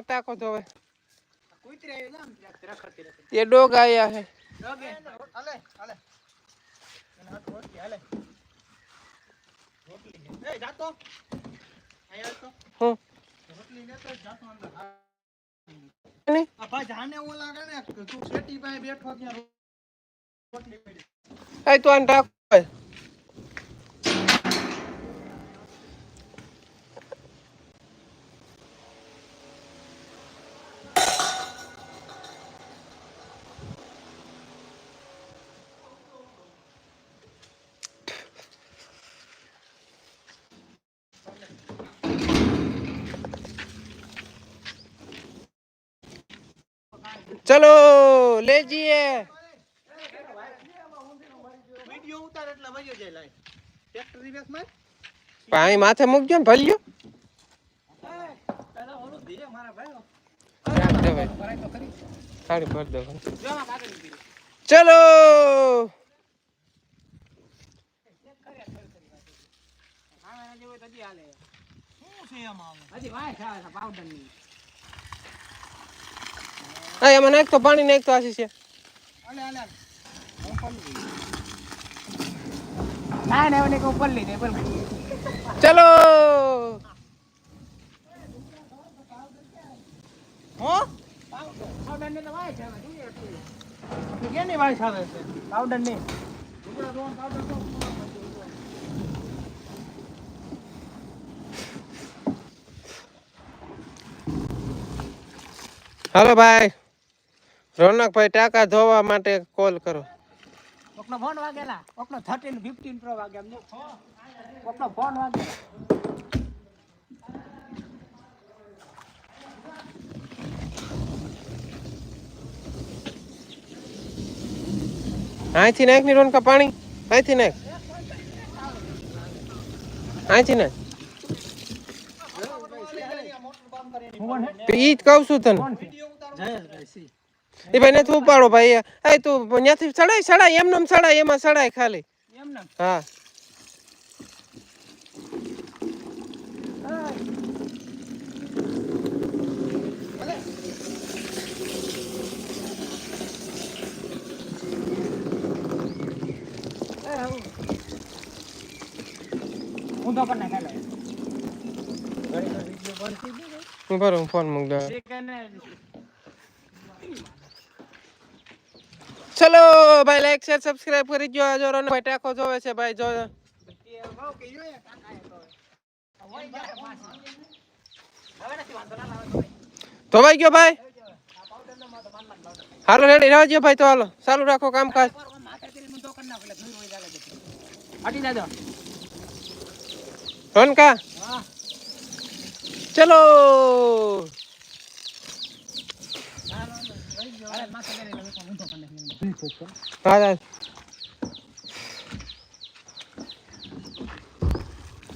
ટાકો તો હવે એ ડોગ આયા છે ડોગે? હાલે હાલે. એને હાથ રોટલી હાલે રોટલી લે. એ જાતો અહીંયા તો હું રોટલી લેતો જ જાતો અંદર નહીં આ ભાઈ જાને ઓલા ગણે તું શેટી પાસે બેઠો ત્યાં રોટલી પડી એ તો આને ટાકો હોય. ચલો ले જઈએ વિડિયો ઉતાર એટલે વયો જાય લાઈ ટ્રેક્ટર રિવેસમાં પાણી માથે મૂકજો ને ભલ્યો પેલા ઓલું ધીરે મારા ભાઈ રાખ દે ભાઈ ભરાય તો ખરી લે જઈએ દો જો એટલે કાગળ જાય ચલો. હજી હાલે. શું છે આમાં હજી વાય પાવડરની. હા એમાં નાખતો પાણી નાખતો આશી છે ચલો! પાવડર ને તો વાય રોનકભાઈ ટાકા ધોવા માટે કોલ કરો કોકનો ફોન વાગેલા કોકનો 13 15 પ્રો વાગે એમ કોકનો ફોન વાગે અહીંથી નાખ ની રોનકા પાણી અહીંથી નાખ અહીંથી નાખ તો ઈ જ કહું છું તને જયેશભાઈ સી એ ભાઈ નથી ઉપાડો ભાઈ એ તું ત્યાંથી સડાય સડાય એમને એમ ચડાય એમાં સડાય ખાલી. હા. હું ફોન મૂક ચલો, ભાઈ લાઈક શેર સબસ્ક્રાઇબ કરી દો જો ભાઈ ટાકો જોવે છે ભાઈ, જો. ભાઈ ગયો ભાઈ? હાલો રેડી રહેજો ભાઈ તો હાલો. ચાલુ રાખો કામકાજ. રોનકા ચલો અરે માથે કરી લે હું તો પણ નાખી હા હા.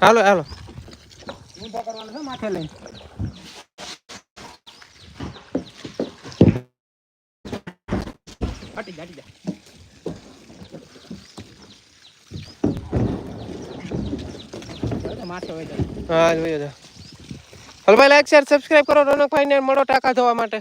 હાલો હાલો હું તો છે માથે લઈને હટી જા હટી જા હા જોયો જા હાલો ભાઈ લાઈક શેર સબસ્ક્રાઇબ કરો. રોનકભાઈ ને મળો ટાકા ધોવા માટે.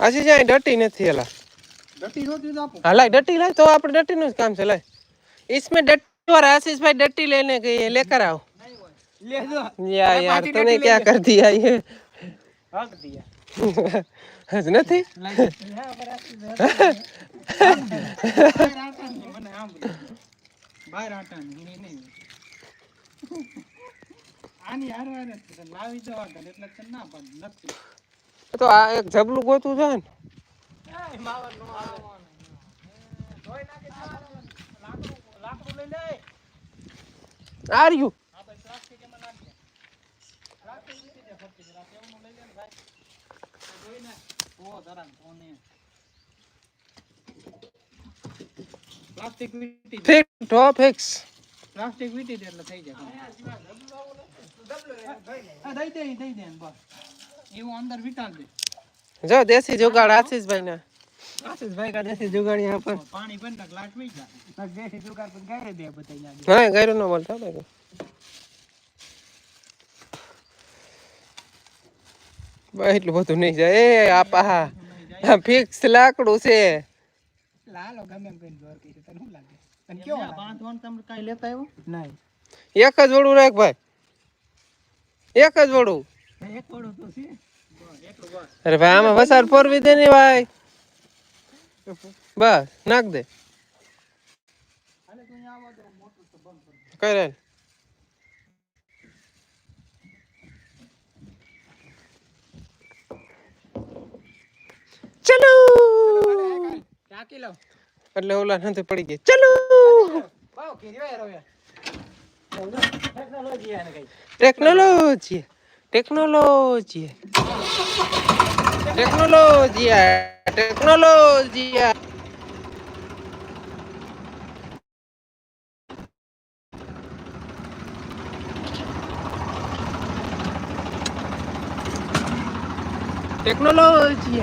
આશી જાય ડટી નથી એલા ડટી રોટી આપો હા લાય ડટી લાય તો આપણે ડટી નું જ કામ છે લાય इसमें डट्टी और आशीष भाई डट्टी लेने के लिए लेकर आओ લેજો या यार पार्टी तूने डट्टी क्या ले कर दिया ये હક દિયા હજ નથી બહાર આટાની એની નહીં આની હારે હારે જ છે. લાવી જવા ઘરે એટલે તને ના પાડું નથી તો આ એક જબલું ગોતું છે ને. આર્યું. પ્લાસ્ટિક વીટી ફિક્સ પ્લાસ્ટિક વીટી એટલે થઈ જાય. દઈ દે દઈ દે બસ. जो देसी जुगाड़ आशीष भाई ने आशीष भाई का देसी जुगाड़ यहाँ पर पानी बन तक लाट में ही था तक देसी जुगाड़ पर गैर दे बताइए हाँ गैर ना बोलता भाई भाई लो तो नहीं जाए ए आपा हाँ फिक्स लाकड़ो से लाल हो गमन पे ज़ोर के तो नहीं लागे तन क्यों बाँध वन तम का लेता है वो नहीं एक जोड़ू रे भाई एक जोड़ू એક વડો તો છે એટલું બસ અરે ભાઈ આમાં વસાર પોરવી દે ને ભાઈ બસ નાખ દે હાલે તું અહીંયા આવવા દે મોટું તો બંધ કરી કઈ રે ચલો ટાંકી લો એટલે ઓલા નથી પડી ગઈ ચલો બાવ કે રહ્યો યાર હવે technology technology technology technology technology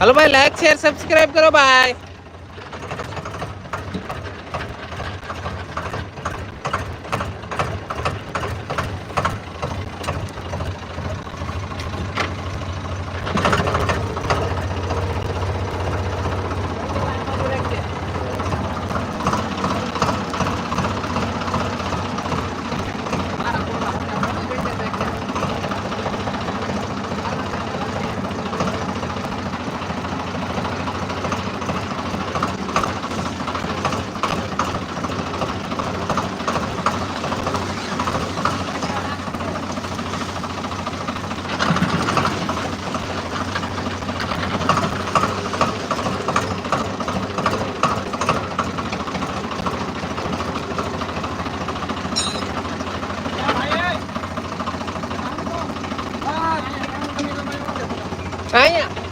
hello भाई लाइक शेयर सब्सक्राइब करो भाई અહીંયા.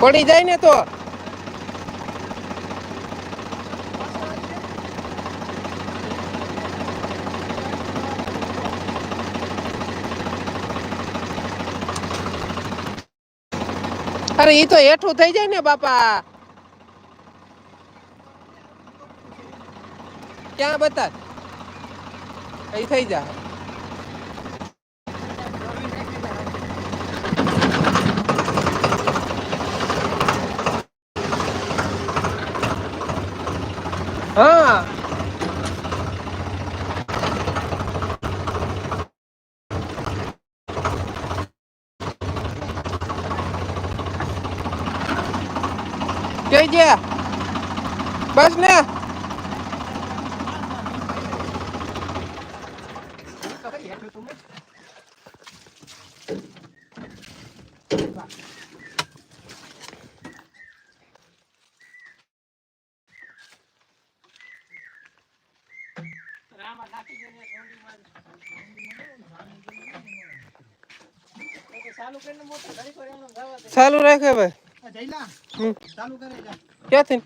પડી જાય ને તો. અરે ઈ તો હેઠું થઈ જાય ને બાપા ક્યાં બતા એ થઈ જાય હા કઈ ગયા બસ ને ચાલુ કરીને મોટર ઘડી પર એમને જવા દે ચાલુ રાખે ભાઈ ક્યાંથી?